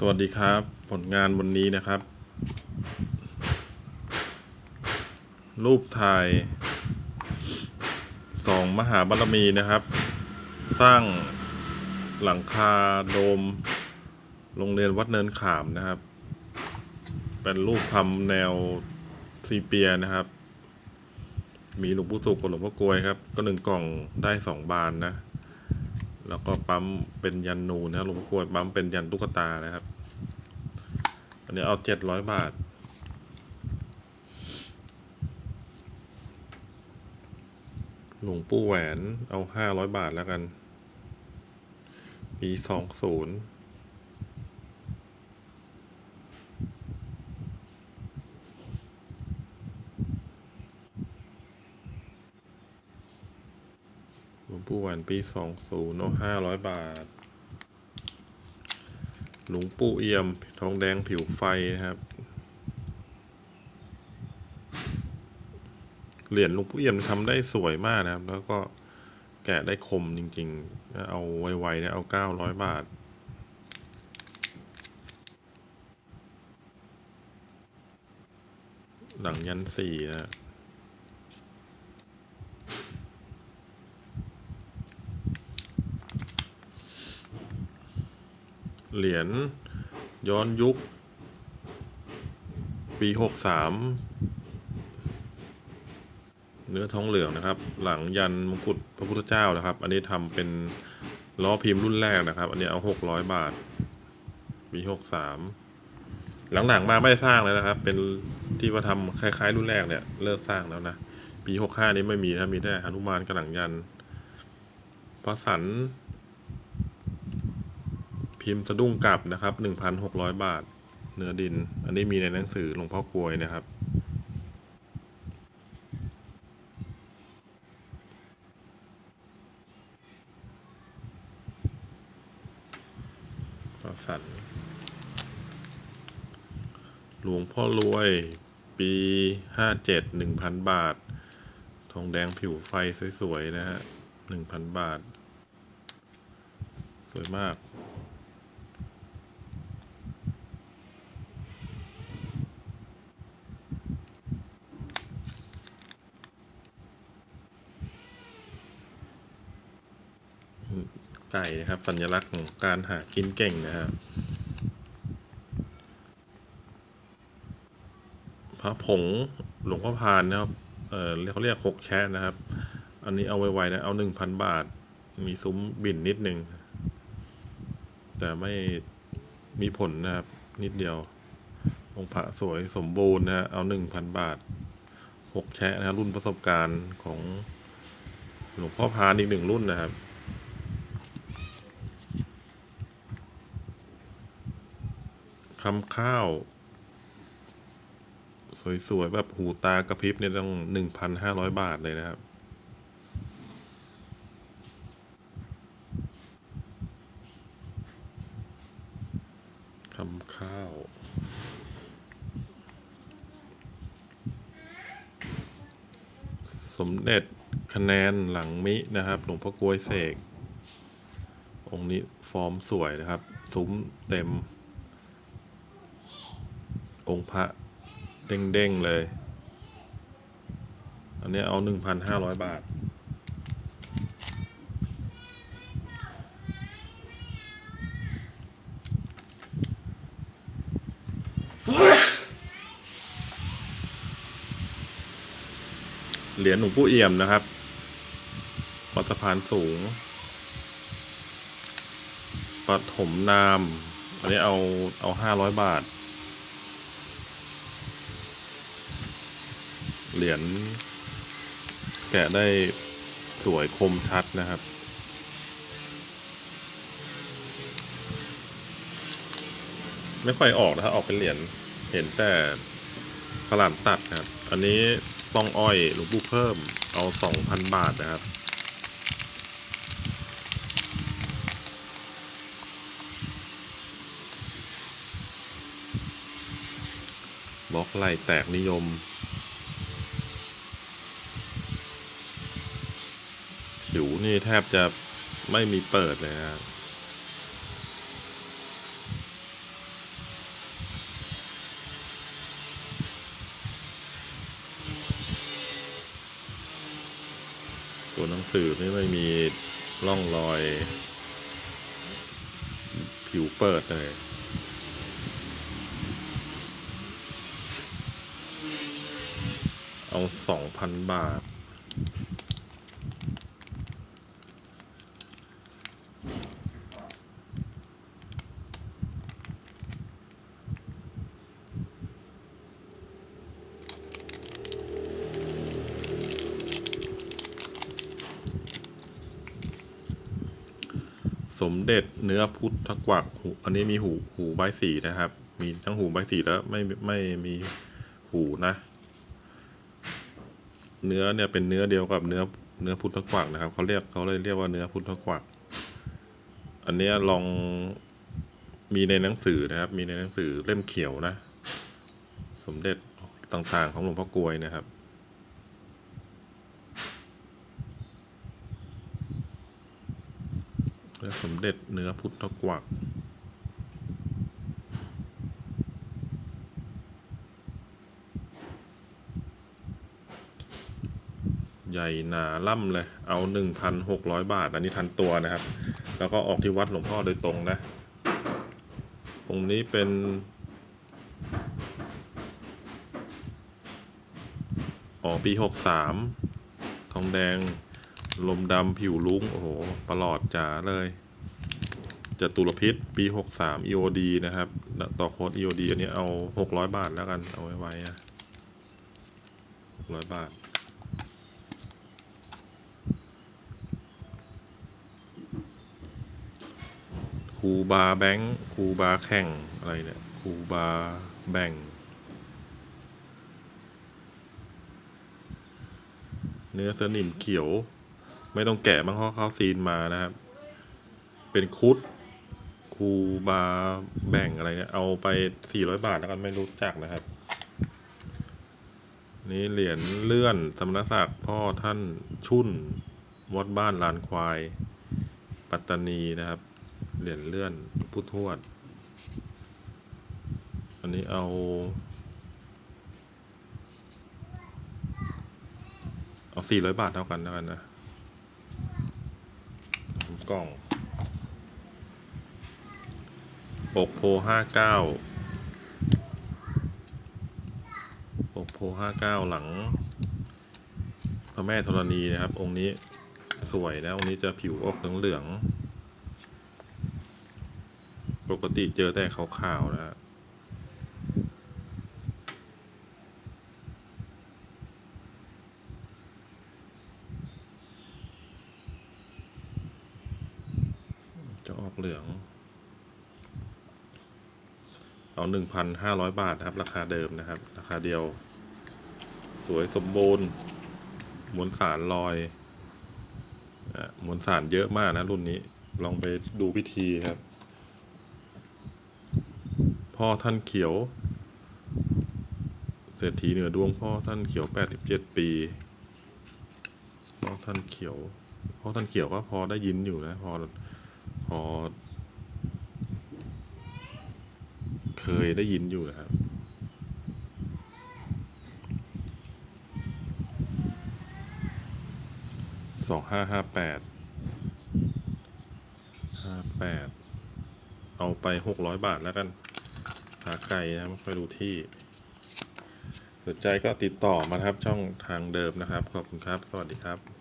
สวัสดีครับ ผลงานวันนี้นะครับ รูปถ่ายสองมหาบารมีนะครับ สร้างหลังคาโดม โรงเรียนวัดเนินขามนะครับ เป็นรูปทำแนวซีเปียนะครับ มีหลวงปู่สุขกับหลวงพ่อกลวยครับ ก็หนึ่งกล่องได้สองบานนะแล้วก็ปั๊มเป็นยันนูนะหลวงพ่อกลวยปั๊มเป็นยันตุ๊กตานะครับ อันนี้เอาเจ็ดร้อยบาท หลวงปู่แหวนเอาห้าร้อยบาทแล้วกัน ปีสองศูนย์หลวงปู่แหวนปีสองศูนย์เอาห้าร้อยบาท หลวงปู่เอี่ยม ทองแดงผิวไฟนะครับ เหรียญหลวงปู่เอี่ยมทำได้สวยมากนะครับ แล้วก็แกะได้คมจริงๆ เอาไวๆเนี่ยเอาเก้าร้อยบาทหลังยันสี่นะ เหรียญย้อนยุค ปีหกสามเนื้อทองเหลืองนะครับ หลังยันมงกุฎพระพุทธเจ้านะครับ อันนี้ทำเป็นล้อพิมพ์รุ่นแรกนะครับ อันนี้เอาหกร้อยบาทปีหกสามหลังๆมาไม่ได้สร้างเลยนะครับ เป็นที่ว่าทำคล้ายๆ รุ่นแรกเนี่ยเลิกสร้างแล้วนะปีหกห้านี้ไม่มีนะมีแต่หนุมานกับหลังยันพระสัน พิมพ์สะดุ้งกลับนะครับหนึ่งพันหกร้อยบาท เนื้อดิน อันนี้มีในหนังสือหลวงพ่อกลวยนะครับ ต่อสันหลวงพ่อรวย ปีห้าเจ็ดหนึ่งพันบาท ทองแดงผิวไฟสวย ๆ นะฮะหนึ่งพันบาท สวยมาก ไก่นะครับ สัญลักษณ์ของการหากินเก่งนะฮะพระผงหลวงพ่อพานนะครับ เออเขาเรียกหกแชะนะครับ อันนี้เอาไวๆนะ เอาหนึ่งพันบาท มีซุ้มบินนิดนึง แต่ไม่มีผลนะครับ นิดเดียว องค์พระสวยสมบูรณ์นะฮะ เอาหนึ่งพันบาทหกแชะนะครับรุ่นประสบการณ์ของหลวงพ่อพานอีกหนึ่งรุ่นนะครับ คำข้าว สวย ๆ แบบหูตากระพริบเนี่ยต้องหนึ่งพันห้าร้อยบาทเลยนะครับคำข้าวสมเด็จคะแนนหลังมินะครับหลวงพ่อกลวยเสก องค์นี้ฟอร์มสวยนะครับ ซุ้มเต็ม องค์พระเด้งๆเลย อันนี้เอาหนึ่งพันห้าร้อยบาท เหรียญหลวงปู่เอี่ยมนะครับวัดสะพานสูงปฐมนาม อันนี้เอาเอาห้าร้อยบาท เหรียญแกะได้สวยคมชัดนะครับ ไม่ค่อยออกนะครับออกเป็นเหรียญเห็นแต่ขลามตัดครับ อันนี้ป้องอ้อยหลวงปู่เพิ่มเอาสองพันบาทนะครับ บล็อกไหลแตกนิยม อยู่นี่แทบจะไม่มีเปิดเลยนะตัวหนังสือนี่ไม่มีร่องรอย ผิวเปิดเลยเอาสองพันบาท สมเด็จเนื้อพุทธกวักหูอันนี้มีหูหูใบสีนะครับ มีทั้งหูใบสีแล้วไม่ไม่มีหูนะ เนื้อเนี่ยเป็นเนื้อเดียวกับเนื้อเนื้อพุทธกวักนะครับเขาเรียกเขาเลยเรียกว่าเนื้อพุทธกวัก อันเนี้ยลองมีในหนังสือนะครับ มีในหนังสือเล่มเขียวนะ สมเด็จต่างๆของหลวงพ่อกลวยนะครับ และสมเด็จเนื้อพุทธกวักใหญ่หนาล่ำเลย เอาหนึ่งพันหกร้อยบาท อันนี้ทันตัวนะครับ แล้วก็ออกที่วัดหลวงพ่อโดยตรงนะ ตรงนี้เป็นอ๋อปีหกสามทองแดง ลมดำผิวลุ้ง โอ้โห ประหลอดจ๋าเลยจตุรพิษปีหกสาม EOD นะครับ ต่อโค้ด EOD อันนี้เอาหกร้อยบาทแล้วกัน เอาไว้ไว้อะหกร้อยบาท ค รูบาแบงค์ครูบาแข่งอะไรเนี่ยครูบาแบ่ง เนื้อสนิมเขียว ไม่ต้องแกะมั้งเพราะเขาซีนมานะครับ เป็นคุดคูบาแบ่งอะไรเนี่ย เอาไปสี่ร้อยบาทแล้วกันไม่รู้จักนะครับ นี่เหรียญเลื่อนสมณศักดิ์พ่อท่านชุ่นวัดบ้านลานควาย ปัตตานีนะครับ เหรียญเลื่อนพุททวด อันนี้เอา เอาสี่ร้อยบาทเท่ากันแล้วกันนะกล่องปกโพห้าเก้าปกโพห้าเก้าหลัง พระแม่ธรณีนะครับ องค์นี้สวยนะ องค์นี้จะผิวออกเหลืองๆ ปกติเจอแต่ขาวๆนะฮะจะออกเหลือง เอาหนึ่งพันห้าร้อยบาท นะครับ ราคาเดิมนะครับ ราคาเดียว สวยสมบูรณ์มวลสารลอยอะมวลสารเยอะมากนะ รุ่นนี้ ลองไปดูพิธีครับ พ่อท่านเขียว เศรษฐีเหนือดวงพ่อท่านเขียวแปดสิบเจ็ดปีพ่อท่านเขียวพ่อท่านเขียวก็พอได้ยินอยู่นะ พอพอ เคยได้ยินอยู่นะครับสองห้าห้าแปดห้าแปดเอาไปหกร้อยบาทแล้วกัน ขาไก่นะไม่ค่อยรู้ที่สนใจก็ติดต่อมาครับช่องทางเดิมนะครับ ขอบคุณครับ สวัสดีครับ